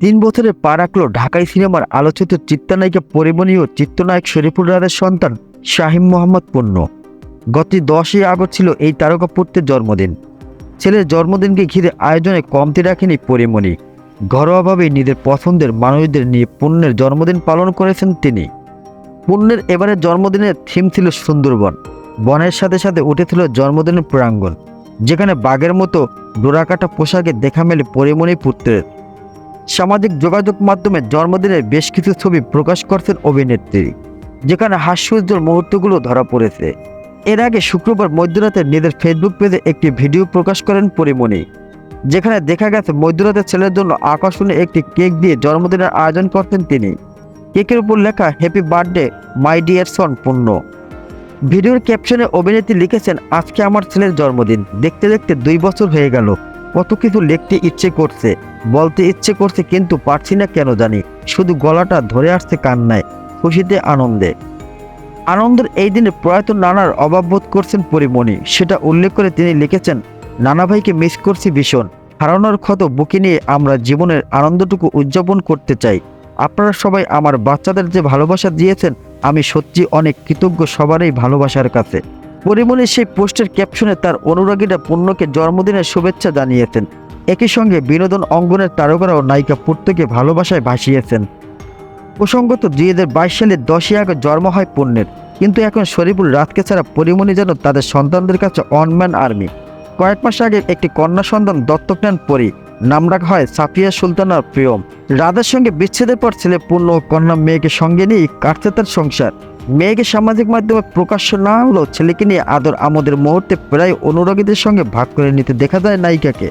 তিন বছরে পা রাখল ঢাকাই সিনেমার আলোচিত চিত্রনায়িকা পরিমণি ও চিত্রনায়ক শরীফুল রাজের সন্তান শাহিম মোহাম্মদ পূর্ণ। গত দশই আগস্ট ছিল এই তারকা পুত্রের জন্মদিন। ছেলের জন্মদিনকে ঘিরে আয়োজনে কমতি রাখেনি পরিমণি। ঘরোয়াভাবে নিজের পছন্দের মানুষদের নিয়ে পুণ্যের জন্মদিন পালন করেছেন তিনি। পুণ্যের এবারের জন্মদিনের থিম ছিল সুন্দরবন। বনের সাথে সাথে উঠেছিল জন্মদিনের প্রাঙ্গণ, যেখানে বাঘের মতো ডোরাকাটা পোশাকে দেখা মেলে পরিমণি পুত্রের। সামাজিক যোগাযোগ মাধ্যমে জন্মদিনের বেশ কিছু ছবি প্রকাশ করছেন অভিনেত্রী, যেখানে হাস্যোজ্জ্বল মুহূর্তগুলো ধরা পড়েছে। এর আগে শুক্রবার মধ্যরাতে নিজের ফেসবুক পেজে একটি ভিডিও প্রকাশ করেন পরিমণি, যেখানে দেখা গেছে মধ্যরাতে ছেলের জন্য আকর্ষণীয় একটি কেক দিয়ে জন্মদিনের আয়োজন করতেন তিনি। কেকের উপর লেখা happy birthday my dear son পূর্ণ। ভিডিওর ক্যাপশনে অভিনেত্রী লিখেছেন, আজকে আমার ছেলের জন্মদিন। দেখতে দেখতে দুই বছর হয়ে গেল। কত কিছু লিখতে ইচ্ছে করছে। বলতে ইচ্ছে করছে কিন্তু পারছি না কেন জানি। শুধু গলাটা ধরে আসছে কান্নায়, খুশিতে আনন্দে। আনন্দের এই দিনে প্রয়াত নানার অভাব বোধ করছেন পরিমণি। সেটা উল্লেখ করে তিনি লিখেছেন, নানা ভাইকে মিস করছি ভীষণ। হারানোর ক্ষত বুকে নিয়ে আমরা জীবনের আনন্দটুকু উদযাপন করতে চাই। আপনারা সবাই আমার বাচ্চাদের যে ভালোবাসা দিয়েছেন, আমি সত্যি অনেক কৃতজ্ঞ সবারই ভালোবাসার কাছে। পরিমণি সেই পোস্টের ক্যাপশনে তার অনুরাগীরা পূর্ণকে জন্মদিনের শুভেচ্ছা জানিয়েছেন। একই সঙ্গে বিনোদন অঙ্গনের তারকারাও নায়িকা পূর্ণকে ভালোবাসায় ভাসিয়েছেন। প্রসঙ্গত দুই হাজার বাইশ সালের দশই আগস্ট জন্ম হয় পূর্ণের কিন্তু এখন শরীফুল রাতকে ছাড়া পরিমণি যেন তাদের সন্তানদের কাছে অনম্যান আর্মি। কয়েক মাস আগে একটি কন্যা সন্তান দত্তক নেন পরি। নাম রাখা হয় সাফিয়া সুলতানার প্রিয়ম। রাধার সঙ্গে বিচ্ছেদের পর ছেলে পূর্ণ ও কন্যা মেয়েকে সঙ্গে নিয়ে কাটছে তার সংসার। মেয়েকে সামাজিক মাধ্যমে প্রকাশ্য না হলেও ছেলেকে নিয়ে আদর আমোদের মুহূর্তে প্রায় অনুরাগীদের সঙ্গে ভাগ করে নিতে দেখা যায় নায়িকাকে।